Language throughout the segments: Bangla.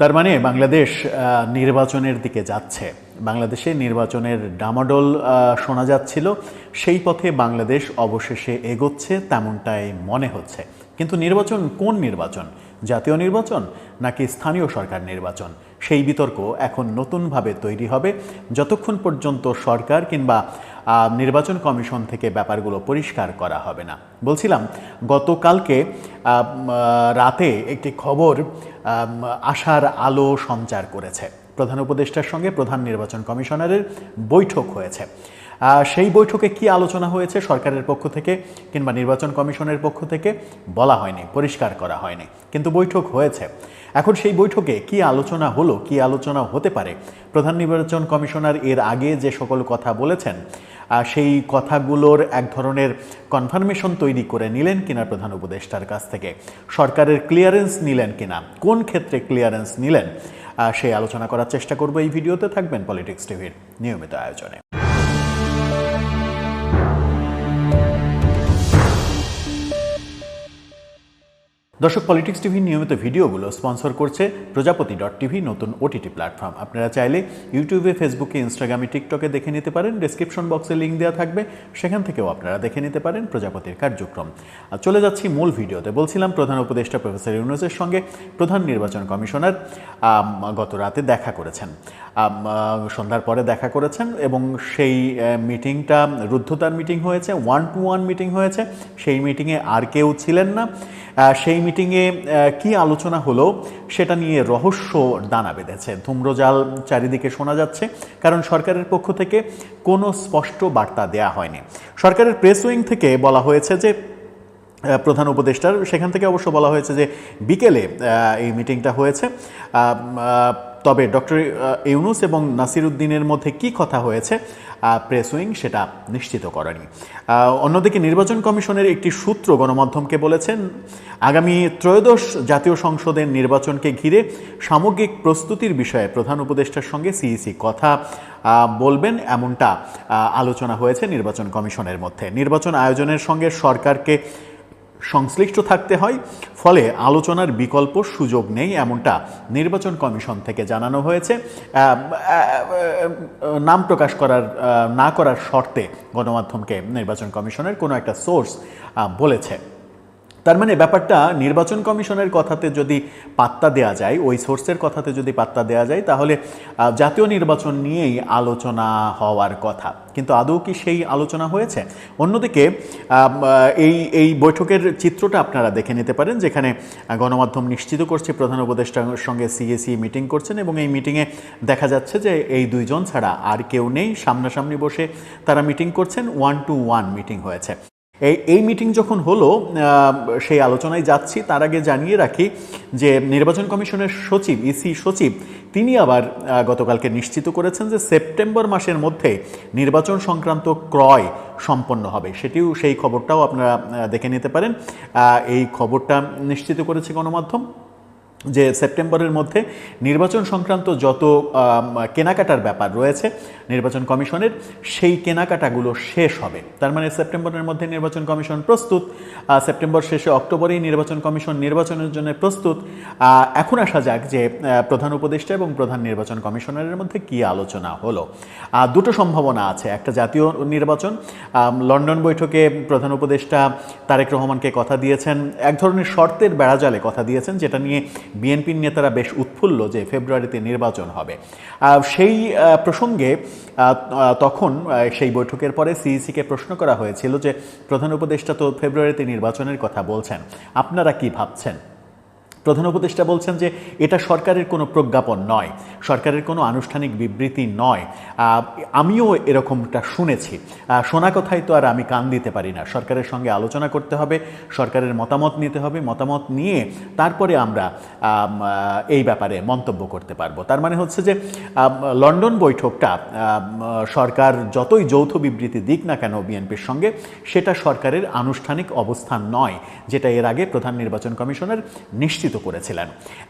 তার মানে বাংলাদেশ নির্বাচনের দিকে যাচ্ছে। বাংলাদেশে নির্বাচনের ডামাডোল শোনা যাচ্ছিল। সেই পথে বাংলাদেশ অবশেষে এগোচ্ছে তেমনটাই মনে হচ্ছে। কিন্তু নির্বাচন কোন নির্বাচন? জাতীয় নির্বাচন নাকি স্থানীয় সরকার নির্বাচন? সেই বিতর্ক এখন নতুনভাবে তৈরি হবে। যতক্ষণ পর্যন্ত সরকার কিংবা নির্বাচন কমিশন থেকে ব্যাপারগুলো পরিষ্কার করা হবে না। বলছিলাম, গতকালকে রাতে একটি খবর আশার আলো সঞ্চার করেছে। প্রধান উপদেষ্টার সঙ্গে প্রধান নির্বাচন কমিশনারের বৈঠক হয়েছে। সেই বৈঠকে কি আলোচনা হয়েছে সরকারের পক্ষ থেকে কিংবা নির্বাচন কমিশনের পক্ষ থেকে বলা হয়নি, পরিষ্কার করা হয়নি, কিন্তু বৈঠক হয়েছে। এখন সেই বৈঠকে কি আলোচনা হলো, কি আলোচনা হতে পারে? প্রধান নির্বাচন কমিশনার এর আগে যে সকল কথা বলেছেন সেই কথাগুলোর এক ধরনের কনফার্মেশন তৈরি করে নিলেন কিনা প্রধান উপদেষ্টার কাছ থেকে? সরকারের ক্লিয়ারেন্স নিলেন কিনা? কোন ক্ষেত্রে ক্লিয়ারেন্স নিলেন? সেই আলোচনা করার চেষ্টা করব এই ভিডিওতে, থাকবেন পলিটিক্স টিভির নিয়মিত আয়োজনে। দর্শক পলিটিক্স টিভির নিয়মিত ভিডিওগুলো স্পন্সর করছে প্রজাপতি ডট টিভি নতুন ওটিটি প্ল্যাটফর্ম আপনারা চাইলে ইউটিউবে ফেসবুকে ইনস্টাগ্রামে টিকটকে দেখে নিতে পারেন। ডিসক্রিপশন বক্সে লিঙ্ক দেওয়া থাকবে। সেখান থেকেও আপনারা দেখে নিতে পারেন প্রজাপতির কার্যক্রম। আর চলে যাচ্ছি মূল ভিডিওতে। বলছিলাম প্রধান উপদেষ্টা প্রফেসর ইউনুসের সঙ্গে প্রধান নির্বাচন কমিশনার গত রাতে দেখা করেছেন। সন্ধ্যার পরে দেখা করেছেন এবং সেই মিটিংটা রুদ্ধতার মিটিং হয়েছে ওয়ান টু ওয়ান মিটিং হয়েছে। সেই মিটিংয়ে আর কেউ ছিলেন না। সেই মিটিংয়ে কি আলোচনা হলো সেটা নিয়ে রহস্য দানা বেঁধেছে। ধূম্রজাল চারিদিকে শোনা যাচ্ছে, কারণ সরকারের পক্ষ থেকে কোনো স্পষ্ট বার্তা দেয়া হয়নি। সরকারের প্রেস উইং থেকে বলা হয়েছে যে প্রধান উপদেষ্টার, সেখান থেকে অবশ্য বলা হয়েছে যে, বিকেলে এই মিটিংটা হয়েছে। তবে ডক্টর ইউনুস এবং নাসির উদ্দিনের মধ্যে কি কথা হয়েছে প্রেস উইং সেটা নিশ্চিত করেনি। অন্যদিকে নির্বাচন কমিশনের একটি সূত্র গণমাধ্যমকে বলেছেন, আগামী ত্রয়োদশ জাতীয় সংসদের নির্বাচনকে ঘিরে সামগ্রিক প্রস্তুতির বিষয়ে প্রধান উপদেষ্টার সঙ্গে সিইসি কথা বলবেন এমনটা আলোচনা হয়েছে নির্বাচন কমিশনের মধ্যে। নির্বাচন আয়োজনের সঙ্গে সরকারকে সংশ্লিষ্ট থাকতে হয়, ফলে আলোচনার বিকল্প সুযোগ নেই এমনটা নির্বাচন কমিশন থেকে জানানো হয়েছে। নাম প্রকাশ করার না করার শর্তে গণমাধ্যমকে নির্বাচন কমিশনের কোনো একটা সোর্স বলেছে। তার মানে ব্যাপারটা নির্বাচন কমিশনের কথাতে যদি পাত্তা দেয়া যায়, ওই সোর্সের কথাতে যদি পাত্তা দেয়া যায়, তাহলে জাতীয় নির্বাচন নিয়েই আলোচনা হওয়ার কথা। কিন্তু আদৌ কি সেই আলোচনা হয়েছে? অন্যদিকে এই এই বৈঠকের চিত্রটা আপনারা দেখে নিতে পারেন, যেখানে গণমাধ্যম নিশ্চিত করছে, প্রধান উপদেষ্টার সঙ্গে সিএসি মিটিং করছেন এবং এই মিটিংয়ে দেখা যাচ্ছে যে এই দুইজন ছাড়া আর কেউ নেই। সামনাসামনি বসে তারা মিটিং করছেন, ওয়ান টু ওয়ান মিটিং হয়েছে। এই এই মিটিং যখন হলো সেই আলোচনায় যাচ্ছি, তার আগে জানিয়ে রাখি যে নির্বাচন কমিশনের সচিব ইসি সচিব, তিনি আবার গতকালকে নিশ্চিত করেছেন যে সেপ্টেম্বর মাসের মধ্যে নির্বাচন সংক্রান্ত ক্রয় সম্পন্ন হবে। সেটিও সেই খবরটাও আপনারা দেখে নিতে পারেন। এই খবরটা নিশ্চিত করেছে গণমাধ্যম। যে সেপ্টেম্বরের মধ্যে নির্বাচন সংক্রান্ত যত কেনাকাটার ব্যাপার রয়েছে নির্বাচন কমিশনের, সেই কেনাকাটাগুলো শেষ হবে। তার মানে সেপ্টেম্বরের মধ্যে নির্বাচন কমিশন প্রস্তুত সেপ্টেম্বর শেষে অক্টোবরেই নির্বাচন কমিশন নির্বাচনের জন্য প্রস্তুত। এখন আসা যাক যে প্রধান উপদেষ্টা এবং প্রধান নির্বাচন কমিশনারের মধ্যে কি আলোচনা হলো। দুটো সম্ভাবনা আছে। একটা জাতীয় নির্বাচন লন্ডন বৈঠকে প্রধান উপদেষ্টা তারেক রহমানকে কথা দিয়েছেন, এক ধরনের শর্তের বেড়াজালে কথা দিয়েছেন, যেটা নিয়ে বিএনপির নেতারা বেশ উৎফুল্ল যে ফেব্রুয়ারিতে নির্বাচন হবে। সেই প্রসঙ্গে তখন সেই বৈঠকের পরে সিইসিকে প্রশ্ন করা হয়েছিল যে প্রধান উপদেষ্টা তো ফেব্রুয়ারিতে নির্বাচনের কথা বলছেন। আপনারা কি ভাবছেন? প্রধান উপদেষ্টা বলছেন যে এটা সরকারের কোনো প্রজ্ঞাপন নয়, সরকারের কোনো আনুষ্ঠানিক বিবৃতি নয়। আমিও এরকমটা শুনেছি। শোনা কথাই তো আর আমি কান দিতে পারি না। সরকারের সঙ্গে আলোচনা করতে হবে, সরকারের মতামত নিতে হবে, মতামত নিয়ে তারপরে আমরা এই ব্যাপারে মন্তব্য করতে পারব। তার মানে হচ্ছে যে লন্ডন বৈঠকটা সরকার যতই যৌথ বিবৃতি দিক না কেন বিএনপির সঙ্গে, সেটা সরকারের আনুষ্ঠানিক অবস্থান নয়, যেটা এর আগে প্রধান নির্বাচন কমিশনের নিশ্চিত নিশ্চিত করেছিলেন।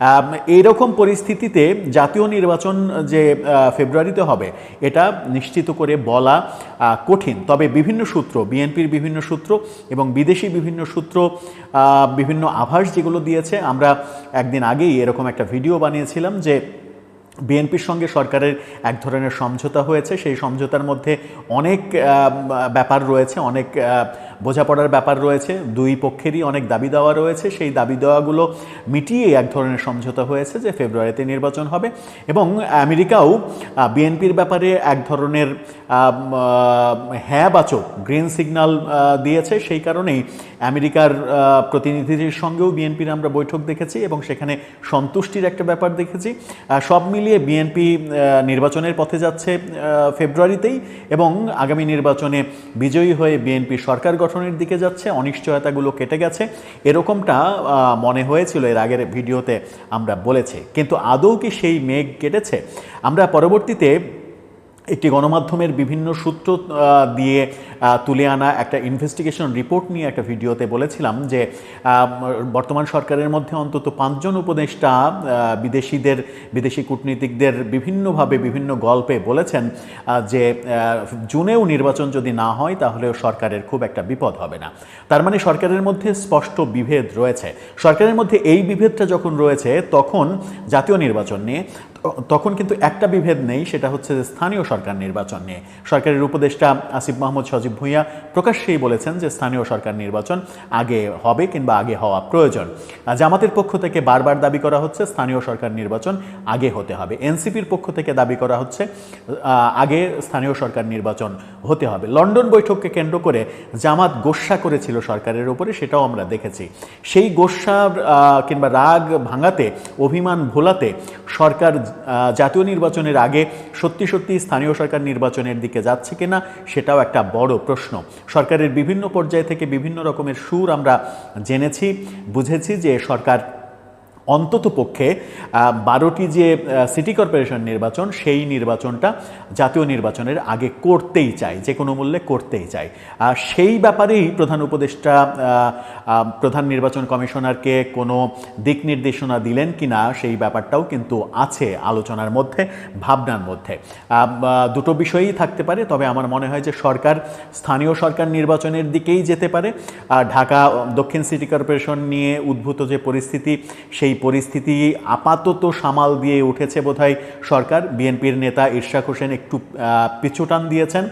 আম, এইরকম পরিস্থিতিতে জাতীয় নির্বাচন যে ফেব্রুয়ারিতে হবে এটা নিশ্চিত করে বলা কঠিন। তবে বিভিন্ন সূত্র বিএনপির বিভিন্ন সূত্র এবং বিদেশি বিভিন্ন সূত্র বিভিন্ন আভাস যেগুলো দিয়েছে আমরা একদিন আগেই এরকম একটা ভিডিও বানিয়েছিলাম যে বিএনপির সঙ্গে সরকারের এক ধরনের সমঝোতা হয়েছে। সেই সমঝোতার মধ্যে অনেক ব্যাপার রয়েছে অনেক বোঝাপড়ার ব্যাপার রয়েছে। দুই পক্ষেরই অনেক দাবি দেওয়া রয়েছে। সেই দাবি দেওয়াগুলো মিটিয়ে এক ধরনের সমঝোতা হয়েছে যে ফেব্রুয়ারিতে নির্বাচন হবে এবং আমেরিকাও বিএনপির ব্যাপারে এক ধরনের হ্যাঁ বাচক গ্রিন সিগন্যাল দিয়েছে। সেই কারণেই আমেরিকার প্রতিনিধিদের সঙ্গেও বিএনপির আমরা বৈঠক দেখেছি এবং সেখানে সন্তুষ্টির একটা ব্যাপার দেখেছি। সব মিলিয়ে বিএনপি নির্বাচনের পথে যাচ্ছে ফেব্রুয়ারিতেই এবং আগামী নির্বাচনে বিজয়ী হয়ে বিএনপি সরকার গঠনের দিকে যাচ্ছে, অনিশ্চয়তাগুলো কেটে গেছে। এরকমটা মনে হয়েছিল এর আগের ভিডিওতে আমরা বলেছি। কিন্তু আদৌ কি সেই মেঘ কেটেছে? আমরা পরবর্তীতে একটি গণমাধ্যমের বিভিন্ন সূত্র দিয়ে তুলে আনা একটা ইনভেস্টিগেশন রিপোর্ট নিয়ে একটা ভিডিওতে বলেছিলাম যে বর্তমান সরকারের মধ্যে অন্তত পাঁচজন উপদেষ্টা বিদেশিদের, বিদেশি কূটনীতিকদের বিভিন্নভাবে বিভিন্ন গল্পে বলেছেন যে জুনেও নির্বাচন যদি না হয় তাহলেও সরকারের খুব একটা বিপদ হবে না। তার মানে সরকারের মধ্যে স্পষ্ট বিভেদ রয়েছে। সরকারের মধ্যে এই বিভেদটা যখন রয়েছে, তখন জাতীয় নির্বাচন নিয়ে তখন কিন্তু একটা বিভেদ নেই সেটা হচ্ছে যে স্থানীয় সরকার নির্বাচন নিয়ে। সরকারের উপদেষ্টা আসিফ মাহমুদ সজীব ভূঁইয়া প্রকাশ্যেই বলেছেন যে স্থানীয় সরকার নির্বাচন আগে হবে কিংবা আগে হওয়া প্রয়োজন। জামাতের পক্ষ থেকে বারবার দাবি করা হচ্ছে স্থানীয় সরকার নির্বাচন আগে হতে হবে। এনসিপির পক্ষ থেকে দাবি করা হচ্ছে আগে স্থানীয় সরকার নির্বাচন হতে হবে। লন্ডন বৈঠককে কেন্দ্র করে জামাত গোস্বা করেছিল সরকারের উপরে সেটাও আমরা দেখেছি। সেই গোস্বার আহ, কিংবা রাগ ভাঙাতে অভিমান ভোলাতে সরকার জাতীয় নির্বাচনের আগে সত্যি সত্যি স্থানীয় সরকার নির্বাচনের দিকে যাচ্ছে কিনা সেটাও একটা বড় প্রশ্ন। সরকারের বিভিন্ন পর্যায় থেকে বিভিন্ন রকমের সুর আমরা জেনেছি, বুঝেছি যে সরকার অন্তত পক্ষে বারোটি যে সিটি কর্পোরেশন নির্বাচন, সেই নির্বাচনটা জাতীয় নির্বাচনের আগে করতেই চাই যে কোনো মূল্যে করতেই চাই আর সেই ব্যাপারেই প্রধান উপদেষ্টা প্রধান নির্বাচন কমিশনারকে কোনো দিক নির্দেশনা দিলেন কিনা, সেই ব্যাপারটাও কিন্তু আছে আলোচনার মধ্যে, ভাবনার মধ্যে। দুটো বিষয়ই থাকতে পারে, তবে আমার মনে হয় যে সরকার, স্থানীয় সরকার নির্বাচনের দিকেই যেতে পারে। ঢাকা, দক্ষিণ সিটি কর্পোরেশন নিয়ে উদ্ভূত যে পরিস্থিতি, সেই পরিস্থিতি আপাতত সামাল দিয়ে উঠেছে বোধহয় সরকার। বিএনপির নেতা ইরশাক হোসেন একটু পিছুটান দিয়েছেন।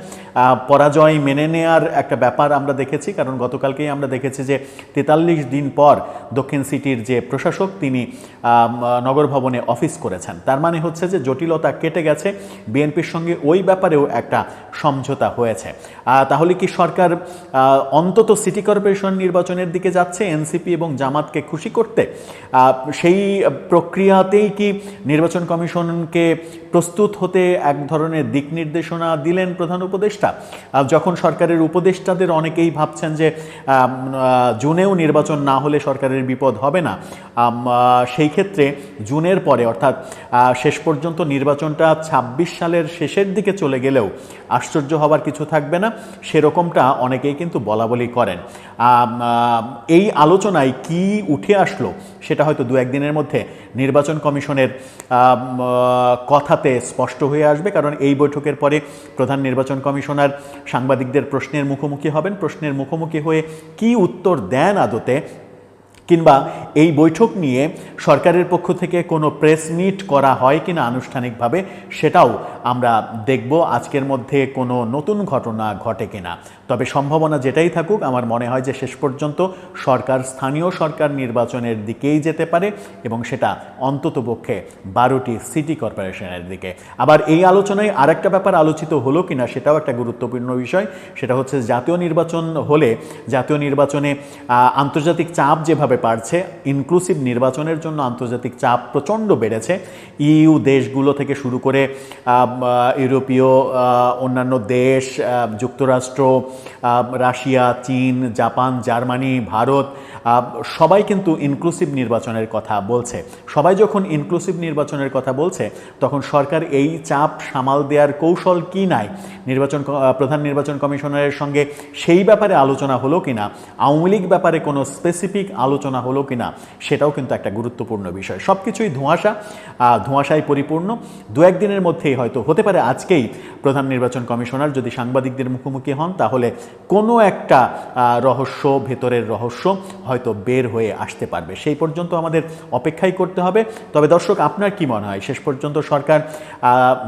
পরাজয় মেনে নেয়ার একটা ব্যাপার আমরা দেখেছি, কারণ গতকালকেই আমরা দেখেছি যে তেতাল্লিশ দিন পর দক্ষিণ সিটির যে প্রশাসক, তিনি নগর ভবনে অফিস করেছেন। তার মানে হচ্ছে যে জটিলতা কেটে গেছে। বিএনপির সঙ্গে ওই ব্যাপারেও একটা সমঝোতা হয়েছে। তাহলে কি সরকার অন্তত সিটি কর্পোরেশন নির্বাচনের দিকে যাচ্ছে? এনসিপি এবং জামাতকে খুশি করতে? সেই প্রক্রিয়াতেই কি নির্বাচন কমিশনকে প্রস্তুত হতে এক ধরনের দিক নির্দেশনা দিলেন প্রধান উপদেষ্টা? যখন সরকারের উপদেষ্টাদের অনেকেই ভাবছেন যে জুনেও নির্বাচন না হলে সরকারের বিপদ হবে না সেই ক্ষেত্রে জুনের পরে, অর্থাৎ শেষ পর্যন্ত নির্বাচনটা ২৬ সালের শেষের দিকে চলে গেলেও আশ্চর্য হবার কিছু থাকবে না, সেরকমটা অনেকেই কিন্তু বলা বলি করেন এই আলোচনায় কি উঠে আসলো সেটা হয়তো দু একদিনের মধ্যে নির্বাচন কমিশনের কথাতে স্পষ্ট হয়ে আসবে। কারণ এই বৈঠকের পরে প্রধান নির্বাচন কমিশনার সাংবাদিকদের প্রশ্নের মুখোমুখি হবেন। প্রশ্নের মুখোমুখি হয়ে কি উত্তর দেন আদতে কিংবা এই বৈঠক নিয়ে সরকারের পক্ষ থেকে কোনো প্রেস মিট করা হয় কিনা আনুষ্ঠানিকভাবে সেটাও আমরা দেখব আজকের মধ্যে কোনো নতুন ঘটনা ঘটে কিনা। তবে সম্ভাবনা যেটাই থাকুক, আমার মনে হয় যে শেষ পর্যন্ত সরকার স্থানীয় সরকার নির্বাচনের দিকেই যেতে পারে এবং সেটা অন্ততপক্ষে বারোটি সিটি কর্পোরেশনের দিকে। আবার এই আলোচনায় আরেকটা ব্যাপার আলোচিত হলো কিনা সেটাও একটা গুরুত্বপূর্ণ বিষয়। সেটা হচ্ছে জাতীয় নির্বাচন হলে জাতীয় নির্বাচনে আন্তর্জাতিক চাপ যেভাবে বাড়ছে ইনক্লুসিভ নির্বাচনের জন্য আন্তর্জাতিক চাপ প্রচণ্ড বেড়েছে। ইইউ দেশগুলো থেকে শুরু করে ইউরোপীয় অন্যান্য দেশ যুক্তরাষ্ট্র রাশিয়া, চীন, জাপান, জার্মানি, ভারত সবাই কিন্তু ইনক্লুসিভ নির্বাচনের কথা বলছে। সবাই যখন ইনক্লুসিভ নির্বাচনের কথা বলছে, তখন সরকার এই চাপ সামাল দেওয়ার কৌশল কি নাই? নির্বাচন প্রধান নির্বাচন কমিশনারের সঙ্গে সেই ব্যাপারে আলোচনা হলো কিনা? আওয়ামী লীগ ব্যাপারে কোনো স্পেসিফিক আলোচনা হলো কিনা সেটাও কিন্তু একটা গুরুত্বপূর্ণ বিষয়। সব কিছুই ধোঁয়াশা ধোঁয়াশায় পরিপূর্ণ। দু একদিনের মধ্যেই হয়তো হতে পারে আজকেই প্রধান নির্বাচন কমিশনার যদি সাংবাদিকদের মুখোমুখি হন, তাহলে কোনো একটা রহস্য, ভেতরের রহস্য হয়তো বের হয়ে আসতে পারবে। সেই পর্যন্ত আমাদের অপেক্ষাই করতে হবে। তবে দর্শক, আপনার কি মনে হয়? শেষ পর্যন্ত সরকার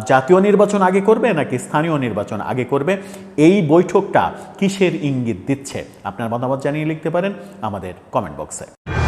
জাতীয় নির্বাচন আগে করবে নাকি স্থানীয় নির্বাচন আগে করবে? এই বৈঠকটা কিসের ইঙ্গিত দিচ্ছে? আপনার মতামত জানিয়ে লিখতে পারেন আমাদের কমেন্ট বক্সে। você.